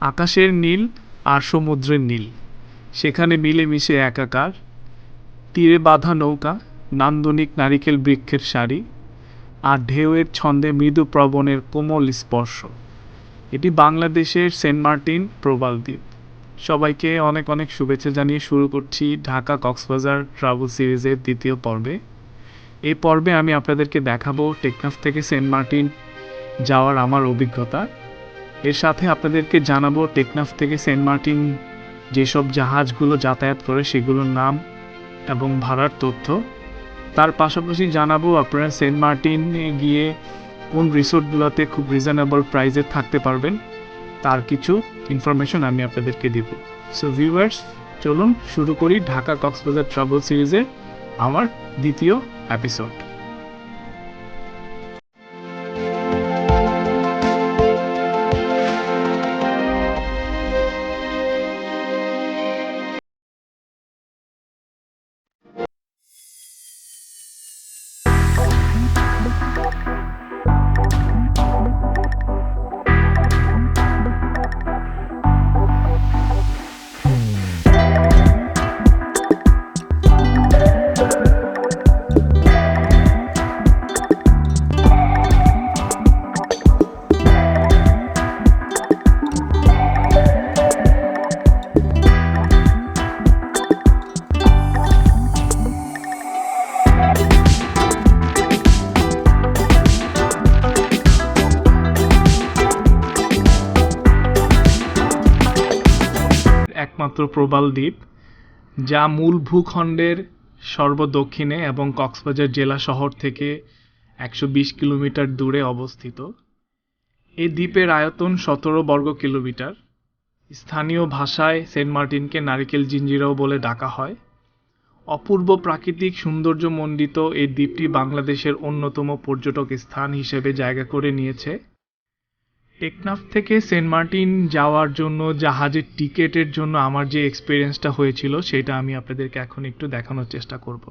আকাশের নীল আর সমুদ্রের নীল। সেখানে মিলেমিশে একাকার। তীরে বাঁধা নৌকা, নান্দনিক নারিকেল বৃক্ষের সারি আর ঢেউয়ের ছন্দে মৃদু প্রবণের কোমল স্পর্শ। এটি বাংলাদেশের সেন্ট মার্টিন প্রবাল দ্বীপ। সবাইকে অনেক অনেক শুভেচ্ছা জানিয়ে শুরু করছি ঢাকা কক্সবাজার ট্রাভেল সিরিজের দ্বিতীয় পর্বে। এই পর্বে আমি আপনাদেরকে দেখাবো টেকনাফ থেকে সেন্ট মার্টিন যাওয়ার আমার অভিজ্ঞতা। এর সাথে আপনাদেরকে জানাব টেকনাফ থেকে সেন্ট মার্টিন যেসব জাহাজগুলো যাতায়াত করে সেগুলোর নাম এবং ভাড়ার তথ্য। তার পাশাপাশি জানাব আপনারা সেন্ট মার্টিনে গিয়ে কোন রিসোর্টগুলোতে খুব রিজনেবল প্রাইসে থাকতে পারবেন, তার কিছু ইনফরমেশন আমি আপনাদেরকে দিব। সো ভিউয়ার্স চলুন শুরু করি ঢাকা কক্সবাজার ট্রাভেল সিরিজের আমার দ্বিতীয় এপিসোড প্রবাল দ্বীপ, যা মূল ভূখণ্ডের সর্বদক্ষিণে এবং কক্সবাজার জেলা শহর থেকে একশো বিশ কিলোমিটার দূরে অবস্থিত। এই দ্বীপের আয়তন সতেরো বর্গ কিলোমিটার। স্থানীয় ভাষায় সেন্ট মার্টিনকে নারিকেল জিঞ্জিরাও বলে ডাকা হয়। অপূর্ব প্রাকৃতিক সৌন্দর্যমণ্ডিত এই দ্বীপটি বাংলাদেশের অন্যতম পর্যটক স্থান হিসেবে জায়গা করে নিয়েছে। টেকনাফ থেকে সেন্ট মার্টিন যাওয়ার জন্য জাহাজের টিকেটের জন্য আমার যে এক্সপিরিয়েন্সটা হয়েছিল সেটা আমি আপনাদেরকে এখন একটু দেখানোর চেষ্টা করব।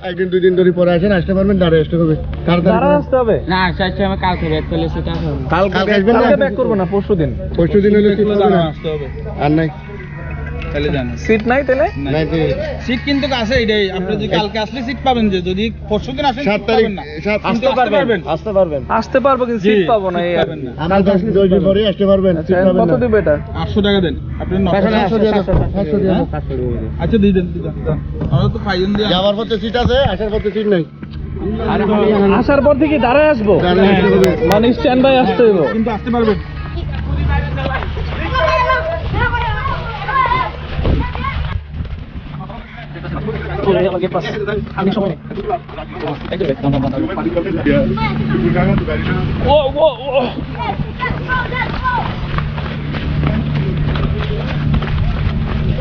একদিন দুই দিন ধরে পরে আসেন আসতে পারবেন দাঁড়িয়ে আসতে হবে। তাড়াতাড়ি আসতে হবে? না আচ্ছা আমি কালকে ব্যাক করলে সেটা হবে। কালকে আসবেন না? ব্যাক করব না পরশু দিন। পরশু দিন হলে? আসতে হবে। আর নাই। তাহলে জান। সিট নাই তাহলে? সিট কিন্তু আছে এটাই আপনি যদি কালকে আসলে সিট পাবেন যে যদি পরশু দিন আসেন সাত তারিখ পাবেন না। সাত আসতে পারবেন। আসতে পারবেন। আসতে পারব কিন্তু সিট পাবো না এই পাবেন না। আমার কাছে দশ দিন পরে আসতে পারবেন সিট পাবেন কত দিবে এটা? আটশো টাকা দেন। আপনি নশো টাকা সাতশো দিয়ে দাও, সাতশো দিয়ে আচ্ছা দিয়ে দেন দিয়ে দেন দেন। আমরা তো ফাইজন দিয়ে যাওয়ার পথে সিট আছে আসার পথে সিট নাই। আসার পর থেকে দাঁড়ায় আসব। মানে স্ট্যান্ড বাই আসতে হইব। কিন্তু আসতে পারবেন।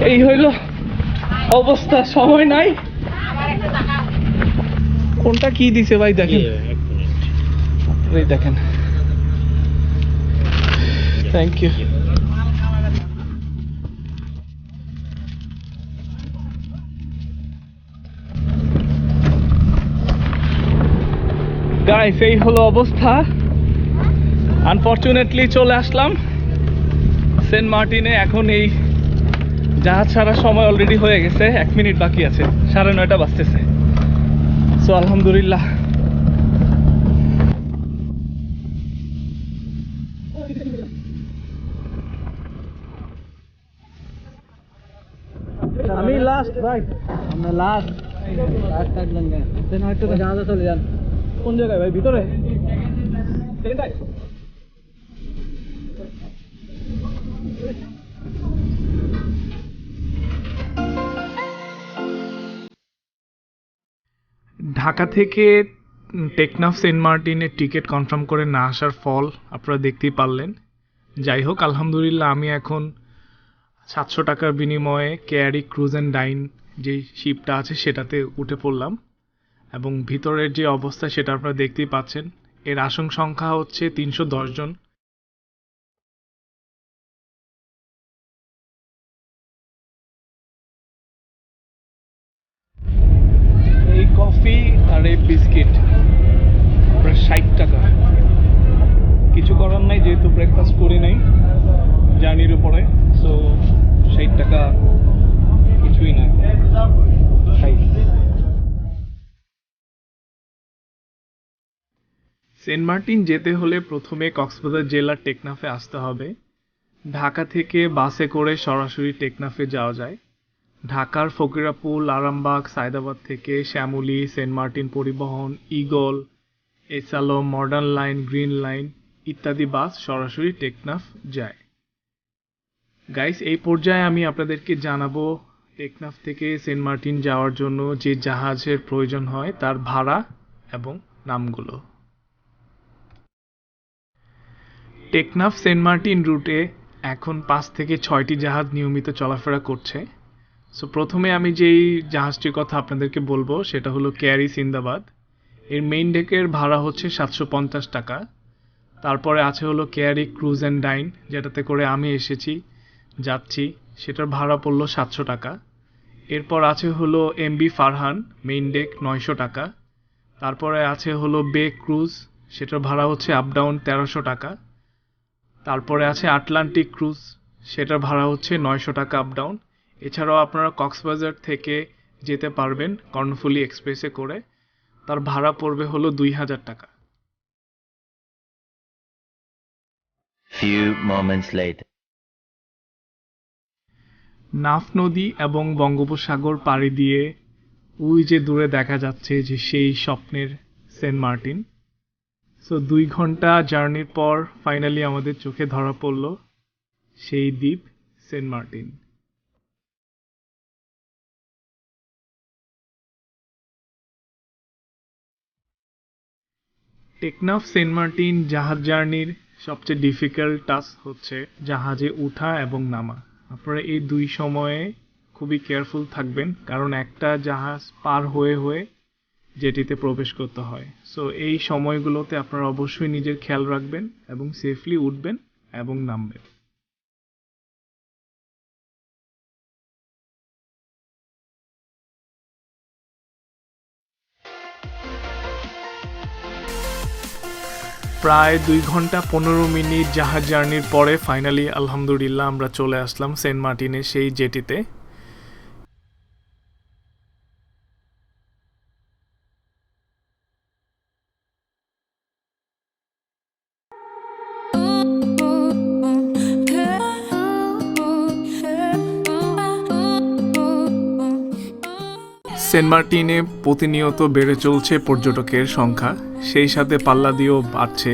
এই হইল অবস্থা সময় নাই। কোনটা কি দিছে ভাই দেখেন। দেখেন। থ্যাংক ইউ গাইস এই হলো অবস্থা। আনফরচুনেটলি চলে আসলাম। সেন্ট মার্টিনে এখন এই জাহাজ ছাড়ার সময় অলরেডি হয়ে গেছে। এক মিনিট বাকি আছে। সাড়ে নয়টা বাজতেছে। সো আলহামদুলিল্লাহ। আমি লাস্ট ভাই আমরা লাস্ট লাস্ট হয়তো জাহাজে চলে যান। কোন জায়গায় ভাই? ভিতরে? ঢাকা থেকে টেকনাফ সেন্ট মার্টিনের টিকিট কনফার্ম করে না আসার ফল আপনারা দেখতেই পারলেন। যাই হোক, আলহামদুলিল্লাহ আমি এখন সাতশো টাকার বিনিময়ে কেয়ারি ক্রুজ অ্যান্ড ডাইন যে শিপটা আছে সেটাতে উঠে পড়লাম। এবং ভিতরের যে অবস্থা সেটা আপনারা দেখতেই পাচ্ছেন। এর আসন সংখ্যা হচ্ছে তিনশো জন। সেন্ট মার্টিন যেতে হলে প্রথমে কক্সবাজার জেলার টেকনাফে আসতে হবে। ঢাকা থেকে বাসে করে সরাসরি টেকনাফে যাওয়া যায়। ঢাকার ফকিরাপুল আরামবাগ সায়দাবাদ থেকে শ্যামলী, সেন্ট মার্টিন পরিবহন ইগল এসালম মডার্ন লাইন, গ্রিন লাইন ইত্যাদি বাস সরাসরি টেকনাফ যায়। গাইস, এই পর্যায়ে আমি আপনাদেরকে জানাব টেকনাফ থেকে সেন্ট মার্টিন যাওয়ার জন্য যে জাহাজের প্রয়োজন হয়, তার ভাড়া এবং নামগুলো। টেকনাফ সেন্ট মার্টিন রুটে এখন পাঁচ থেকে ছয়টি জাহাজ নিয়মিত চলাফেরা করছে। সো প্রথমে আমি যেই জাহাজটির কথা আপনাদেরকে বলব, সেটা হলো ক্যারি সিন্দাবাদ। এর মেইন ডেকের ভাড়া হচ্ছে সাতশো পঞ্চাশ টাকা। তারপরে আছে হলো কেয়ারি ক্রুজ অ্যান্ড ডাইন, যেটাতে করে আমি এসেছি, যাচ্ছি, সেটার ভাড়া পড়ল সাতশো টাকা। এরপর আছে হলো এমবি ফারহান মেইন ডেক নয়শো টাকা। তারপরে আছে হলো বে ক্রুজ, সেটার ভাড়া হচ্ছে আপ ডাউন তেরোশো টাকা। তারপরে আছে আটলান্টিক ক্রুজ। সেটার ভাড়া হচ্ছে নয়শো টাকা আপ ডাউন এছাড়াও আপনারা কক্সবাজার থেকে যেতে পারবেন কর্ণফুলি এক্সপ্রেসে করে। তার ভাড়া পড়বে হলো দুই হাজার টাকা। Few moments later. নাফ নদী এবং বঙ্গোপসাগর পাড়ি দিয়ে ওই যে দূরে দেখা যাচ্ছে যে সেই স্বপ্নের সেন্ট মার্টিন। সো দুই ঘণ্টা জার্নির পর ফাইনালি আমাদের চোখে ধরা পড়ল সেই দ্বীপ Saint Martin. Teknaf Saint Martin জাহাজ জার্নির সবচেয়ে ডিফিকাল্ট টাস্ক হচ্ছে জাহাজে উঠা এবং নামা। আপনারা এই দুই সময়ে খুবই কেয়ারফুল থাকবেন, কারণ একটা জাহাজ পার হয়ে হয়ে যেটিতে প্রবেশ করতে হয়। সো এই সময়গুলোতে আপনারা অবশ্যই নিজের খেয়াল রাখবেন এবং সেফলি উঠবেন এবং নামবেন। প্রায় দুই ঘণ্টা পনেরো মিনিট জাহাজ জার্নির পরে ফাইনালি আলহামদুলিল্লাহ, আমরা চলে আসলাম সেন্ট মার্টিনের সেই জেটিতে। সেন্ট মার্টিনে প্রতিনিয়ত বেড়ে চলছে পর্যটকের সংখ্যা। সেই সাথে পাল্লা দিয়েও বাড়ছে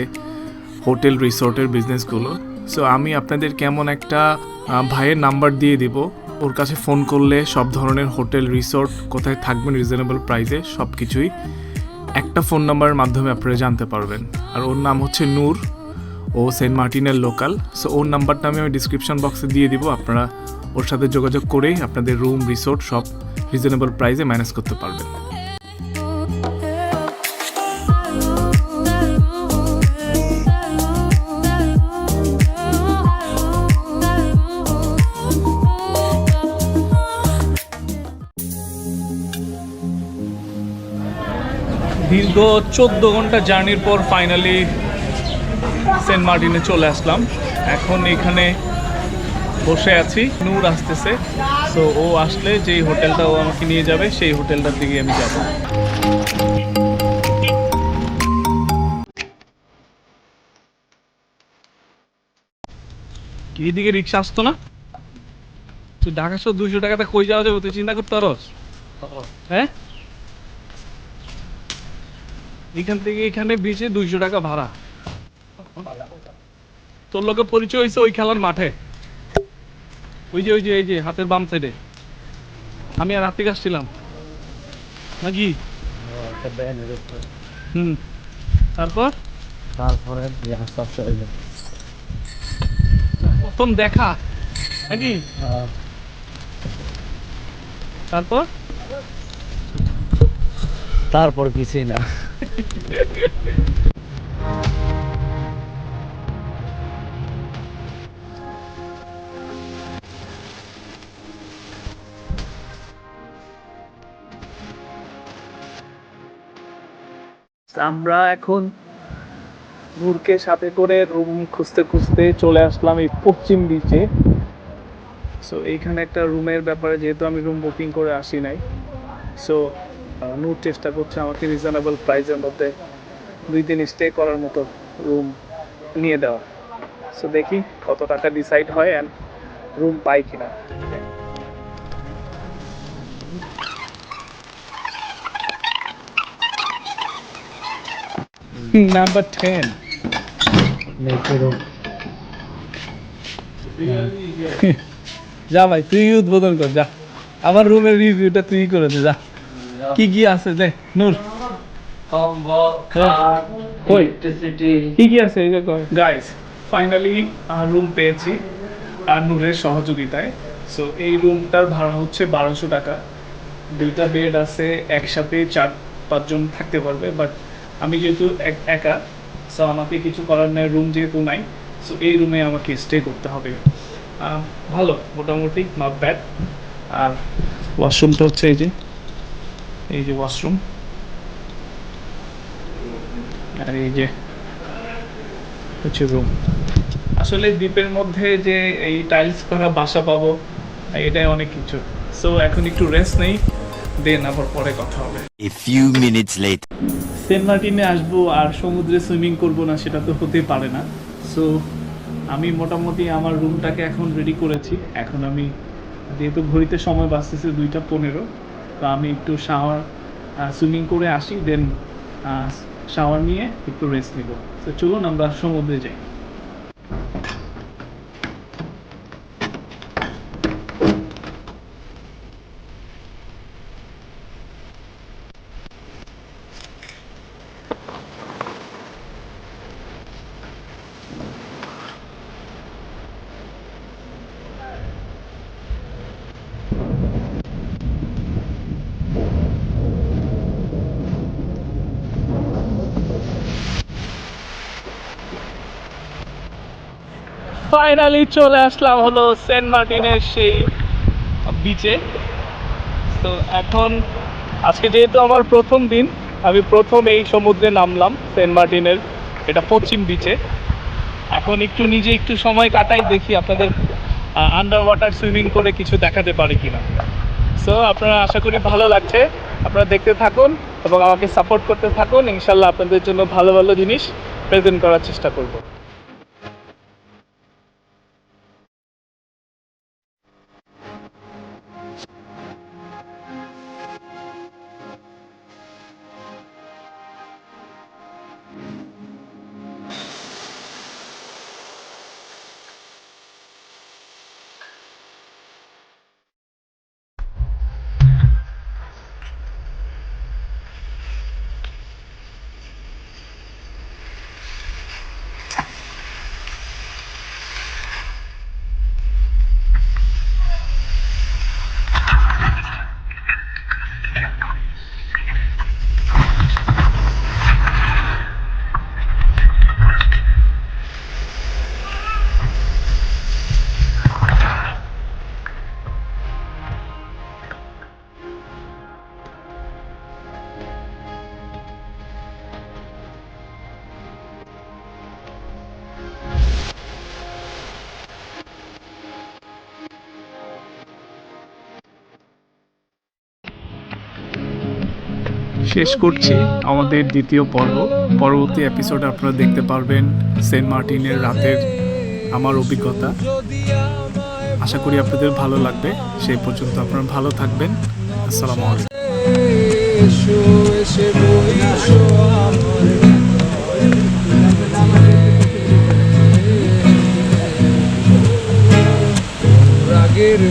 হোটেল, রিসোর্টের বিজনেসগুলো। সো আমি আপনাদের কেমন একটা ভাইয়ের নাম্বার দিয়ে দিব। ওর কাছে ফোন করলে সব ধরনের হোটেল, রিসোর্ট কোথায় থাকবেন রিজনেবল প্রাইসে সব কিছুই একটা ফোন নাম্বারের মাধ্যমে আপনারা জানতে পারবেন। আর ওর নাম হচ্ছে নূর, ও সেন্ট মার্টিনের লোকাল। সো ওর নাম্বারটা আমি ডিসক্রিপশন বক্সে দিয়ে দিব, আপনারা ওর সাথে যোগাযোগ করেই আপনাদের রুম রিসোর্ট সব রিজনেবল প্রাইসে ম্যানেজ করতে পারবেন। দীর্ঘ চোদ্দ ঘণ্টা জার্নির পর ফাইনালি সেন্ট মার্টিনে চলে আসলাম। এখন এখানে বসে আছি। নূর আসতেছে। তো ও আসলে যেই হোটেলটা ও আমাকে নিয়ে যাবে, সেই হোটেলটার দিকে আমি যাব। কি দিকে রিক্সা আসতো না? তুই ঢাকা শো দুইশো টাকাতে কই যাওয়া যাবে, তুই চিন্তা করতে পারস? হ্যাঁ? এখান থেকে এখানে বিচে দুইশো টাকা ভাড়া। তোর লোকে পরিচয় হয়েছে ওই খেলার মাঠে। ওই যে ওই যে এই যে হাতের বাম সাইডে আমি আর রাত্রিক আসছিলাম। নাকি? হুম। তারপর? তারপরে হয়ে প্রথম দেখা। নাকি? তারপর? তারপর কিছুই না। আমরা এখন নূরকে সাথে করে রুম খুঁজতে খুঁজতে চলে আসলাম এই পশ্চিম বিচে সো এইখানে একটা রুমের ব্যাপারে যেহেতু আমি রুম বুকিং করে আসি নাই। সো নূর চেষ্টা করছে আমাকে রিজনেবল প্রাইসের মধ্যে দুই দিন স্টে করার মতো রুম নিয়ে দেওয়া সো দেখি কত টাকা ডিসাইড হয় অ্যান্ড রুম পাই কিনা। নাম্বার টেন যা ভাই তুই উদ্বোধন কর যা। আমার রুমের রিভিউটা তুই করে দে যা। কি কি আছে দে নূর। কই? কি কি আছে গাইস ফাইনালি রুম পেয়েছি আর নূরের সহযোগিতায়। সো এই রুমটার ভাড়া হচ্ছে বারোশো টাকা। দুইটা বেড আছে একসাথে চার পাঁচজন থাকতে পারবে বাট আমি যেহেতু একা সো আমাকে কিছু করার নেই রুম যেহেতু নাই সো এই রুমে আমাকে স্টে করতে হবে। ভালো, মোটামুটি নট ব্যাড আর ওয়াশরুমটা হচ্ছে এই যে এই যে ওয়াশরুম আর এই যে হচ্ছে রুম আসলে দ্বীপের মধ্যে যে এই টাইলস করা বাসা পাবো, এটাই অনেক কিছু। সো এখন একটু রেস্ট নেই দেন আবার পরে কথা হবে। A few minutes later. Saint মার্টিনে আসব আর সমুদ্রে সুইমিং করব না, সেটা তো হতে পারে না। সো আমি মোটামুটি আমার রুমটাকে এখন রেডি করেছি। এখন আমি, যেহেতু ঘড়িতে সময় বাঁচতেছে দুইটা পনেরো, তো আমি একটু শাওয়ার সুইমিং করে আসি দেন শাওয়ার নিয়ে একটু রেস্ট নেব। তো চলুন আমরা সমুদ্রে যাই। ফাইনালি চলে আসলাম হলো সেন্ট মার্টিনের সেই বিচে তো এখন, আজকে যেহেতু আমার প্রথম দিন, আমি প্রথম এই সমুদ্রে নামলাম সেন্ট মার্টিনের এটা পশ্চিম বিচে এখন একটু নিজে একটু সময় কাটাই, দেখি আপনাদের আন্ডার ওয়াটার সুইমিং করে কিছু দেখাতে পারি কিনা। সো আপনারা আশা করি ভালো লাগছে। আপনারা দেখতে থাকুন এবং আমাকে সাপোর্ট করতে থাকুন। ইনশাল্লাহ আপনাদের জন্য ভালো ভালো জিনিস প্রেজেন্ট করার চেষ্টা করব। শেষ করছি আমাদের দ্বিতীয় পর্ব। পরবর্তী এপিসোড আপনারা দেখতে পারবেন সেন্ট মার্টিনের রাতের আমার অভিজ্ঞতা। আশা করি আপনাদের ভালো লাগবে। সেই পর্যন্ত আপনারা ভালো থাকবেন। আসসালামু আলাইকুম। রাগের